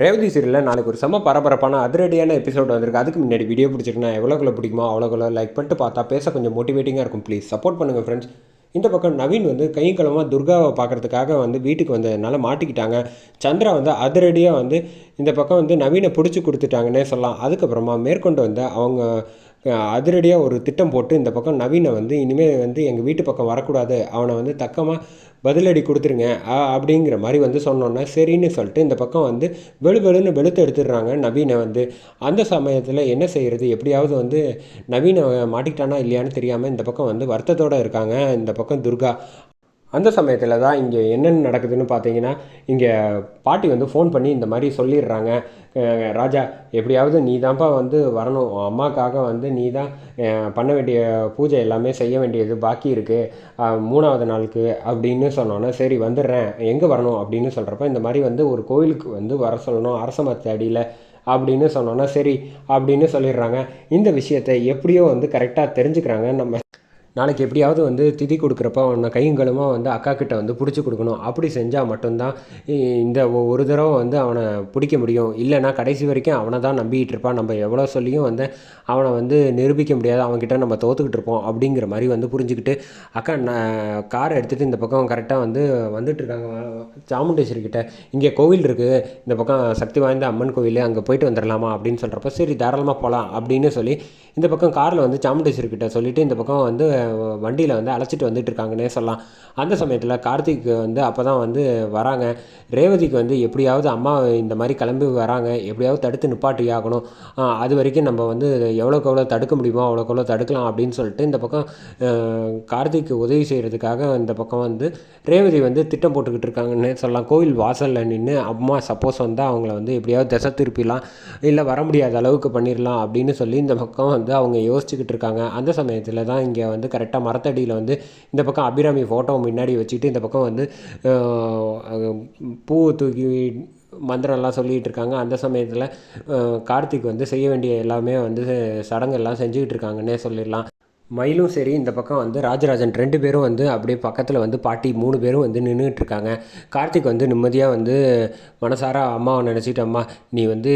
ரேவதி சீரியலில் நாளைக்கு ஒரு செம்ம பரபரப்பான அதிரடியான எபிசோட் வந்திருக்கு. அதுக்கு முன்னாடி வீடியோ பிடிச்சிருக்குன்னா எவ்வளோக்குள்ள பிடிக்குமோ அவ்வளோக்குள்ள லைக் பண்ணிட்டு பார்த்தா பேச கொஞ்சம் மோட்டிவேட்டிங்காக இருக்கும். ப்ளீஸ் சப்போர்ட் பண்ணுங்கள் ஃப்ரெண்ட்ஸ் இந்த பக்கம் நவீன் வந்து கையும் துர்காவை பார்க்கறதுக்காக வந்து வீட்டுக்கு வந்ததுனால மாட்டிக்கிட்டாங்க. சந்திரா வந்து அதிரடியாக வந்து இந்த பக்கம் வந்து நவீனை பிடிச்சி கொடுத்துட்டாங்கன்னே சொல்லலாம். அதுக்கப்புறமா மேற்கொண்டு வந்து அவங்க அதிரடியாக ஒரு திட்டம் போட்டு இந்த பக்கம் நவீனை வந்து இனிமேல் வந்து எங்கள் வீட்டு பக்கம் வரக்கூடாது. அவனை வந்து தக்கமாக பதிலடி கொடுத்துருங்க அப்படிங்கிற மாதிரி வந்து சொன்னோன்னா சரின்னு சொல்லிட்டு இந்த பக்கம் வந்து வெளு வெளுன்னு வெளுத்து எடுத்துடுறாங்க நவீனை வந்து. அந்த சமயத்தில் என்ன செய்கிறது எப்படியாவது வந்து நவீனை மாட்டிக்கிட்டானா இல்லையான்னு தெரியாமல் இந்த பக்கம் வந்து வருத்தத்தோடு இருக்காங்க. இந்த பக்கம் துர்கா அந்த சமயத்தில் தான் இங்கே என்னென்ன நடக்குதுன்னு பார்த்தீங்கன்னா இங்கே பாட்டி வந்து ஃபோன் பண்ணி இந்த மாதிரி சொல்லிடுறாங்க. ராஜா எப்படியாவது நீ தான்ப்பா வந்து வரணும். அம்மாக்காக வந்து நீ தான் பண்ண வேண்டிய பூஜை எல்லாமே செய்ய வேண்டியது பாக்கி இருக்குது மூணாவது நாளுக்கு அப்படின்னு சொன்னோன்னே சரி வந்துடுறேன். எங்கே வரணும் அப்படின்னு சொல்கிறப்ப இந்த மாதிரி வந்து ஒரு கோயிலுக்கு வந்து வர சொல்லணும். அரச மரத்து அடியில் அப்படின்னு சொன்னோன்னா சரி அப்படின்னு சொல்லிடுறாங்க. இந்த விஷயத்தை எப்படியோ வந்து கரெக்டாக தெரிஞ்சுக்கிறாங்க நம்ம நாளைக்கு எப்படியாவது வந்து திதி கொடுக்குறப்ப அவனை கையுங்களுமா வந்து அக்கா கிட்ட வந்து பிடிச்சி கொடுக்கணும். அப்படி செஞ்சால் மட்டும்தான் இந்த ஒரு தடவை வந்து அவனை பிடிக்க முடியும். இல்லைன்னா கடைசி வரைக்கும் அவனை தான் நம்பிக்கிட்டு இருப்பான். நம்ம எவ்வளோ சொல்லியும் வந்து அவனை வந்து நிரூபிக்க முடியாது. அவன்கிட்ட நம்ம தோத்துக்கிட்டு இருப்போம் அப்படிங்கிற மாதிரி வந்து புரிஞ்சுக்கிட்டு அக்கா நான் காரை எடுத்துகிட்டு இந்த பக்கம் கரெக்டாக வந்து வந்துட்டுருக்காங்க. சாமுண்டேஸ்வரி கிட்ட இங்கே கோவில் இருக்குது இந்த பக்கம் சக்தி வாய்ந்த அம்மன் கோவில். அங்கே போயிட்டு வந்துடலாமா அப்படின்னு சொல்கிறப்ப சரி தாராளமாக போகலாம் அப்படின்னு சொல்லி இந்த பக்கம் காரில் வந்து சாமுண்டேஸ்வரி கிட்ட சொல்லிவிட்டு இந்த பக்கம் வந்து வண்டியில் வந்து அழைச்சிட்டு வந்துட்டு இருக்காங்கன்னே சொல்லலாம். அந்த சமயத்தில் கார்த்திக் வந்து அப்போ தான் வந்து வராங்க. ரேவதிக்கு வந்து எப்படியாவது அம்மா இந்த மாதிரி கிளம்பி வராங்க. எப்படியாவது தடுத்து நிப்பாட்டி ஆகணும். அது வரைக்கும் நம்ம வந்து எவ்வளோக்கு எவ்வளோ தடுக்க முடியுமோ அவ்வளோக்கு எவ்வளோ தடுக்கலாம் அப்படின்னு சொல்லிட்டு இந்த பக்கம் கார்த்திக்கு உதவி செய்கிறதுக்காக இந்த பக்கம் வந்து ரேவதி வந்து திட்டம் போட்டுக்கிட்டு இருக்காங்கன்னு சொல்லலாம். கோவில் வாசலில் நின்று அம்மா சப்போஸ் வந்து அவங்கள வந்து எப்படியாவது திசை திருப்பிடலாம். இல்லை வர முடியாத அளவுக்கு பண்ணிடலாம் அப்படின்னு சொல்லி இந்த பக்கம் வந்து அவங்க யோசிச்சுக்கிட்டு இருக்காங்க. அந்த சமயத்தில் தான் இங்கே வந்து கரெக்டாக மரத்தடியில் வந்து இந்த பக்கம் அபிராமி ஃபோட்டோ முன்னாடி வச்சுட்டு இந்த பக்கம் வந்து பூ தூக்கி மந்திரம்லாம் சொல்லிகிட்டு இருக்காங்க. அந்த சமயத்தில் கார்த்திக் வந்து செய்ய வேண்டிய எல்லாமே வந்து சடங்கெல்லாம் செஞ்சுக்கிட்டு இருக்காங்கன்னே சொல்லிடலாம். மயிலும் சரி இந்த பக்கம் வந்து ராஜராஜன் ரெண்டு பேரும் வந்து அப்படியே பக்கத்தில் வந்து பாட்டி மூணு பேரும் வந்து நின்றுட்டு இருக்காங்க கார்த்திக் வந்து நிம்மதியாக வந்து மனசார அம்மாவை நினச்சிட்டு அம்மா நீ வந்து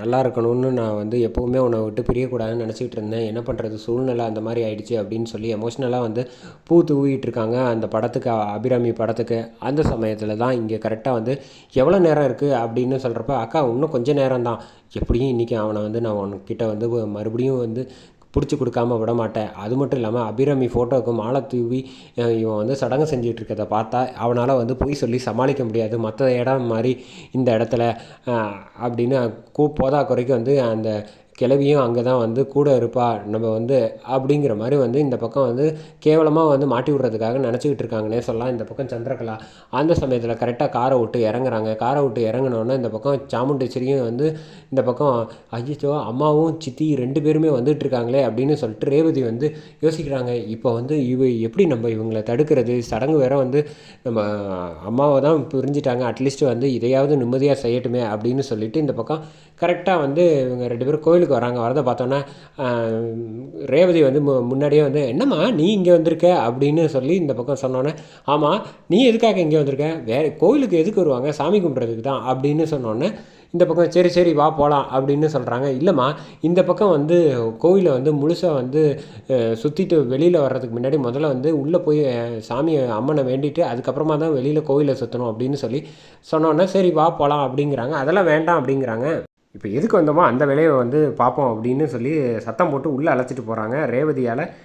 நல்லா இருக்கணும்னு நான் வந்து எப்போவுமே உன்னை விட்டு பிரியக்கூடாதுன்னு நினச்சிட்டு இருந்தேன். என்ன பண்ணுறது சூழ்நிலை அந்த மாதிரி ஆயிடுச்சு அப்படின்னு சொல்லி எமோஷ்னலாக வந்து பூ தூவிட்டு இருக்காங்க அந்த படத்துக்கு அபிராமி படத்துக்கு. அந்த சமயத்தில் தான் இங்கே கரெக்டாக வந்து எவ்வளோ நேரம் இருக்குது அப்படின்னு சொல்கிறப்ப அக்கா இன்னும் கொஞ்சம் நேரம் தான் எப்படியும் இன்றைக்கி அவனை வந்து நான் உன்கிட்ட வந்து மறுபடியும் வந்து பிடிச்சி கொடுக்காம விட மாட்டேன் அது மட்டும் இல்லாமல் அபிராமி ஃபோட்டோவுக்கு மாலை தூவி இவன் வந்து சடங்கு செஞ்சுட்டு இருக்கிறத பார்த்தா அவனால் வந்து பொய் சொல்லி சமாளிக்க முடியாது. மற்ற இடம் மாதிரி இந்த இடத்துல அப்படின்னு கூ போதா குறைக்கு வந்து அந்த கிளவியும் அங்கே தான் வந்து கூட இருப்பா நம்ம வந்து அப்படிங்கிற மாதிரி வந்து இந்த பக்கம் வந்து கேவலமாக வந்து மாட்டி விடுறதுக்காக நினச்சிக்கிட்டு இருக்காங்கன்னே சொல்லலாம். இந்த பக்கம் சந்திரகலா அந்த சமயத்தில் கரெக்டாக காரை விட்டு இறங்குறாங்க. காரை விட்டு இறங்குனோடனே இந்த பக்கம் சாமுண்டேஸ்வரியும் வந்து இந்த பக்கம் ஐயோ அம்மாவும் சித்தி ரெண்டு பேருமே வந்துட்டு இருக்காங்களே அப்படின்னு சொல்லிட்டு ரேவதி வந்து யோசிக்கிறாங்க. இப்போ வந்து இவ எப்படி நம்ம இவங்களை தடுக்கிறது? சடங்கு வேற வந்து நம்ம அம்மாவை தான் புரிஞ்சிட்டாங்க. அட்லீஸ்ட் வந்து இதையாவது நிம்மதியாக செய்யட்டுமே அப்படின்னு சொல்லிட்டு இந்த பக்கம் கரெக்டாக வந்து இவங்க ரெண்டு பேரும் கோயிலுக்கு வராங்க. வரதை பார்த்தோன்னே ரேவதி வந்து மு- முன்னாடியே வந்து என்னம்மா நீ இங்கே வந்திருக்க? அப்படின்னு சொல்லி இந்த பக்கம் சொன்னோன்னே ஆமாம் நீ எதுக்காக இங்கே வந்திருக்க? வேறு கோயிலுக்கு எதுக்கு வருவாங்க? சாமி கும்பிட்றதுக்கு தான். அப்படின்னு சொன்னோன்னே இந்த பக்கம் சரி சரி வா போகலாம் அப்படின்னு சொல்கிறாங்க இல்லைம்மா இந்த பக்கம் வந்து கோவிலை வந்து முழுசாக வந்து சுற்றிட்டு வெளியில் வர்றதுக்கு முன்னாடி முதல்ல வந்து உள்ளே போய் சாமியை அம்மனை வேண்டிட்டு அதுக்கப்புறமா தான் வெளியில் கோவிலை சுற்றணும் அப்படின்னு சொல்லி சொன்னோன்னே சரி வா போகலாம் அப்படிங்கிறாங்க. அதெல்லாம் வேண்டாம். அப்படிங்கிறாங்க. இப்போ எதுக்கு வந்தோமோ அந்த வேலையை வந்து பார்ப்போம் அப்படின்னு சொல்லி சத்தம் போட்டு உள்ளே அழைச்சிட்டு போகிறாங்க. ரேவதியால்